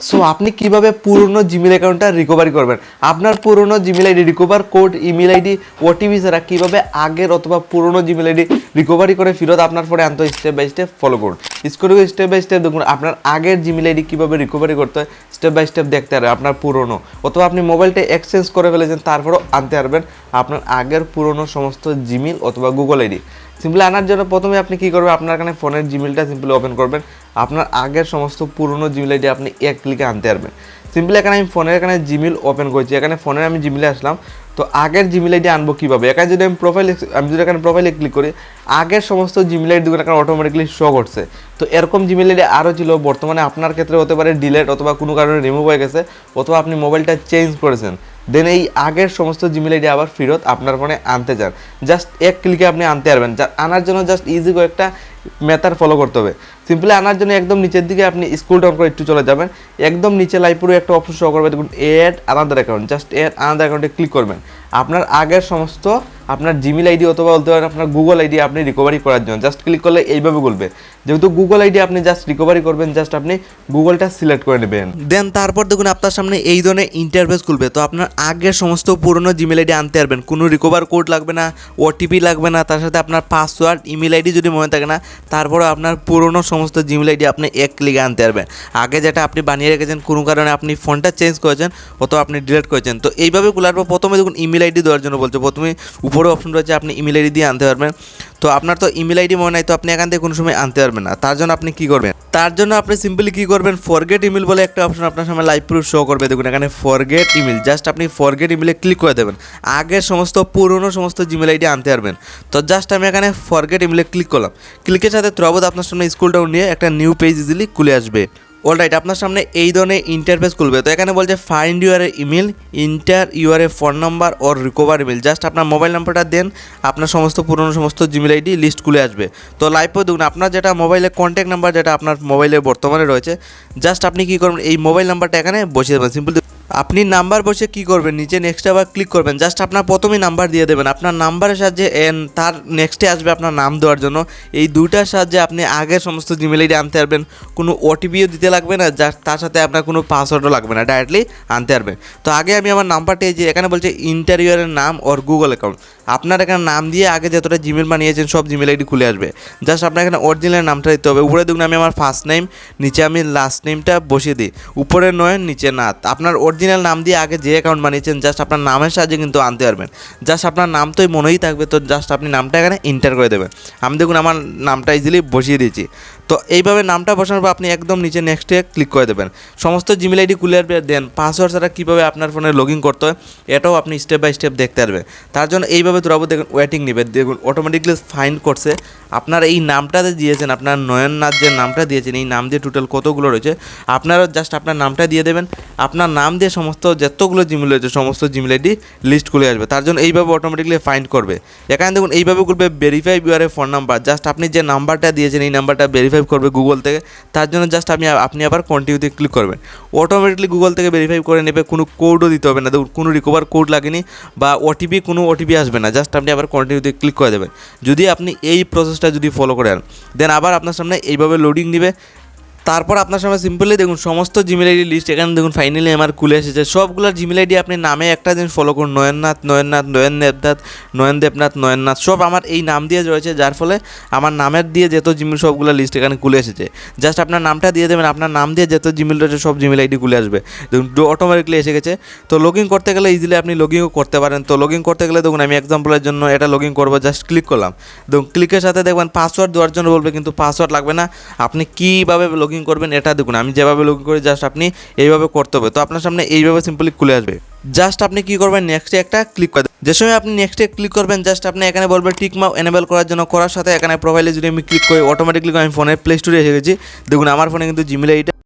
So আপনি কীভাবে পুরনো জিমেল অ্যাকাউন্টটা রিকভারি করবেন? আপনার পুরনো Gmail ID recover code email ID OTP ছাড়া কীভাবে আগের অথবা পুরনো জিমেল আইডি রিকভারি করে ফেরত আপনার পরে আনতে স্টেপ বাই স্টেপ ফলো করুন। স্কুল স্টেপ বাই স্টেপ দেখুন, আপনার আগের জিমেল আইডি কীভাবে রিকভারি করতে হয় স্টেপ বাই স্টেপ দেখতে পারবেন আপনার পুরনো। অথবা আপনি মোবাইলটা এক্সচেঞ্জ করে ফেলেছেন, তারপরেও আনতে পারবেন আপনার আগের পুরনো সমস্ত জিমেল অথবা গুগল আইডি সিম্পলি আনার জন্য প্রথমে আপনি কী করবেন, আপনার এখানে ফোনের জিমেলটা সিম্পলি ওপেন করবেন। আপনার আগের সমস্ত পুরনো জিমেল আইডি আপনি এক ক্লিকে আনতে পারবেন। সিম্পলি এখানে আমি ফোনের এখানে জিমেল ওপেন করছি। এখানে ফোনের আমি জিমেলে আসলাম। তো আগের জিমেল আইডি আনব কীভাবে? এখানে যদি আমি প্রোফাইল আমি যদি এখানে প্রোফাইলে ক্লিক করি, আগের সমস্ত জিমেল আইডি এখানে অটোমেটিকলি শো করছে। তো এরকম জিমেল আইডি আরও ছিল। বর্তমানে আপনার ক্ষেত্রে হতে পারে ডিলেট অথবা কোনো কারণে রিমুভ হয়ে গেছে অথবা আপনি মোবাইলটা চেঞ্জ করেছেন। দেন এই আগের সমস্ত জিমেল আইডি আবার ফেরত আপনার ফোনে আনতে চান। জাস্ট এক ক্লিকে আপনি আনতে পারবেন। যা আনার জন্য জাস্ট ইজি কয়েকটা মেথার ফলো করতে হবে। সিম্পলি আনার জন্য একদম নিচের দিকে আপনি স্কুল ডাউন করে একটু চলে যাবেন। একদম নিচে লাইপুরে একটা অপশন শো করবে, দেখুন add another account just add another অ্যাকাউন্টে ক্লিক করবেন। আপনার আগের সমস্ত, আপনার জিমেল আইডি অথবা বলতে পারেন আপনার গুগল আইডি আপনি রিকভারি করার জন্য জাস্ট ক্লিক করলে এইভাবে বলবে যেহেতু গুগল আইডি আপনি জাস্ট রিকভারি করবেন জাস্ট আপনি গুগলটা সিলেক্ট করে নেবেন। দেন তারপর দেখুন, আপনার সামনে এই ধরনের ইন্টারফেস খুলবে। তো আপনার আগের সমস্ত পুরনো জিমেল আইডি আনতে পারবেন। কোনো রিকভার কোড লাগবে না ওটিপি লাগবে না, তার সাথে আপনার পাসওয়ার্ড ইমেল আইডি যদি মনে থাকে না তারপরে আপনার পুরনো সমস্ত জিমেল আইডি আপনি এক ক্লিকে আনতে পারবেন। আগে যেটা আপনি বানিয়ে রেখেছেন, কোনো কারণে আপনি ফোনটা চেঞ্জ করেছেন, অথবা আপনি ডিলিট করেছেন। তো এইভাবে খোলার পর প্রথমে দেখুন ইমেল আইডি দেওয়ার জন্য বলছে। প্রথমে উপরে অপশন রয়েছে, আপনি ইমেল আইডি দিয়ে আনতে পারবেন। তো আপনার তো ইমেল আইডি মনে নাই, তো আপনি এখান থেকে কোনো সময় আনতে পারবেন না। তার জন্য আপনি কি করবেন? তার জন্য আপনি সিম্পলি কি করবেন? ফরগেট ইমেল বলে একটা অপশন আপনার সামনে লাইভ প্রুফ শো করবে। দেখুন, এখানে ফরগেট ইমেল জাস্ট আপনি ফরগেট ইমেলে ক্লিক করে দেবেন। আগের সমস্ত পুরনো সমস্ত জিমেল আইডি আনতে পারবেন। তো জাস্ট আমি এখানে ফরগেট ইমেলে ক্লিক করলাম। ক্লিকের সাথে ত্রবত আপনার সামনে স্কুলটাও নিয়ে একটা নিউ পেজ ইজিলি খুলে আসবে। অলরাইট আপনার সামনে এই ধরনের ইন্টারফেস খুলবে। তো এখানে বলছে find your email enter your a phone number or recover email just আপনার মোবাইল নাম্বারটা দেন, আপনার সমস্ত পুরনো সমস্ত জিমেল আইডি লিস্ট খুলে আসবে। তো লাইভও দেখুন, আপনার যেটা মোবাইলের কন্ট্যাক্ট নাম্বার যেটা আপনার মোবাইলে বর্তমানে রয়েছে জাস্ট আপনি কী করবেন, এই মোবাইল নাম্বারটা এখানে বসিয়ে দেবেন। সিম্পল আপনি নাম্বার বসে কি করবেন? নিচে নেক্সট আবার ক্লিক করবেন। জাস্ট আপনার প্রথমেই নাম্বার দিয়ে দেবেন। আপনার নাম্বারের সাহায্যে, এন, তার নেক্সটে আসবে আপনার নাম দেওয়ার জন্য। এই দুইটার সাহায্যে আপনি আগের সমস্ত জিমেল আইডি আনতে পারবেন। কোনো ওটিপিও দিতে লাগবে না। যার, তার সাথে আপনার কোনো পাসওয়ার্ডও লাগবে না। ডাইরেক্টলি আনতে পারবেন। তো আগে আমি আমার নাম্বারটা যে এখানে বলছে ইন্টারভিউয়ারের নাম ওর গুগল অ্যাকাউন্ট আপনার এখানে নাম দিয়ে আগে যতটা জিমেল বানিয়েছেন, সব জিমেল আইডি খুলে আসবে। জাস্ট আপনার এখানে অরিজিনাল নামটা দিতে হবে। উপরে দেখুন আমি আমার ফার্স্ট নেম নিচে আমি লাস্ট নেমটা বসিয়ে দিই। উপরে নয়, নিচে না আপনার অরিজিনাল নাম দিয়ে আগে যে অ্যাকাউন্ট বানিয়েছেন জাস্ট আপনার নামের সাহায্যে কিন্তু আনতে পারবেন। জাস্ট আপনার নাম তোই মনেই থাকবে, তো জাস্ট আপনি নামটা এখানে ইন্টার করে দেবেন। আমি দেখুন, আমার নামটা ইজিলি বসিয়ে দিয়েছি। তো এইভাবে নামটা বসানোর পর আপনি একদম নিচে নেক্সটে ক্লিক করে দেবেন। সমস্ত জিমেল আইডি খুলে দেন পাসওয়ার্ড ছাড়া কীভাবে আপনার ফোনে লগ ইন করতে হয়, এটাও আপনি স্টেপ বাই স্টেপ দেখতে পারবেন। তার জন্য এইভাবে তোরাবো দেখুন ওয়েটিং নেবে। দেখুন অটোমেটিকলি ফাইন করছে। আপনার এই নামটা দিয়েছেন, আপনার নয়ননাথ যে নামটা দিয়েছেন, এই নাম দিয়ে টোটাল কতগুলো রয়েছে আপনারা জাস্ট আপনার নামটা দিয়ে দেবেন। আপনার নাম দিয়ে সমস্ত যতগুলো জিমেল রয়েছে, সমস্ত জিমেল আইডি লিস্ট খুলে আসবে। তার জন্য এইভাবে অটোমেটিকলি ফাইন্ড করবে। এখানে দেখুন, এইভাবে করবে verify your phone number just আপনি যে নাম্বারটা দিয়েছেন, এই নাম্বারটা ভেরিফাই করবে গুগল থেকে, তার জন্য জাস্ট আপনি আপনি আবার কন্টিনিউতে ক্লিক করবেন। অটোমেটিকলি গুগল থেকে ভেরিফাই করে নেবে, কোনো কোডও দিতে হবে না। কোনো রিকভার কোড লাগেনি বা ওটিপি কোনো ওটিপি আসবে না। জাস্ট আপনি আবার কন্টিনিউতে ক্লিক করে দেবেন। যদি আপনি এই প্রসেসটা যদি ফলো করেন দেন আবার আপনার সামনে এইভাবে লোডিং নিবে তারপর আপনার সামনে সিম্পলি দেখুন, সমস্ত জিমেল আইডি লিস্ট এখানে দেখুন ফাইনালি আমার খুলে এসেছে। সবগুলোর জিমেল আইডি আপনি নামে একটা দিন ফলো করুন, নয়ননাথ নয়ননাথ, নয়ন দেবনাথ নয়ন দেবনাথ, নয়ননাথ, সব আমার এই নাম দিয়ে রয়েছে, যার ফলে আমার নামের দিয়ে যত জিমেল সবগুলো লিস্ট এখানে খুলে এসেছে। জাস্ট আপনার নামটা দিয়ে দেবেন, আপনার নাম দিয়ে যত জিমেল রয়েছে, সব জিমেল আইডি খুলে আসবে। দেখুন অটোমেটিকলি এসে গেছে। তো লগ ইন করতে গেলে ইজিলি আপনি লগ ইনও করতে পারেন। তো লগ ইন করতে গেলে দেখুন, আমি এক্সাম্পলের জন্য এটা লগ ইন করব জাস্ট ক্লিক করলাম। দেখুন ক্লিকের সাথে দেখবেন পাসওয়ার্ড দেওয়ার জন্য বলবে, কিন্তু পাসওয়ার্ড লাগবে না। আপনি কীভাবে লগ করবেন, এটা দেখুন, আমি যেভাবে ইন করি জাস্ট আপনি এইভাবে করতে হবে। তো আপনার সামনে এইভাবে সিম্পলি খুলে আসবে। জাস্ট আপনি কি করবেন নেক্সটে একটা ক্লিক করে। যে সময় আপনি নেক্সটে ক্লিক করবেন জাস্ট আপনি এখানে বলবেন টিক মাও এনেবল করার জন্য করার সাথে এখানে প্রোফাইলে যদি আমি ক্লিক করি অটোমেটিকলি আমি ফোনের প্লে স্টোরে এসে গেছি। দেখুন, আমার ফোনে কিন্তু জিমেল আইডিটা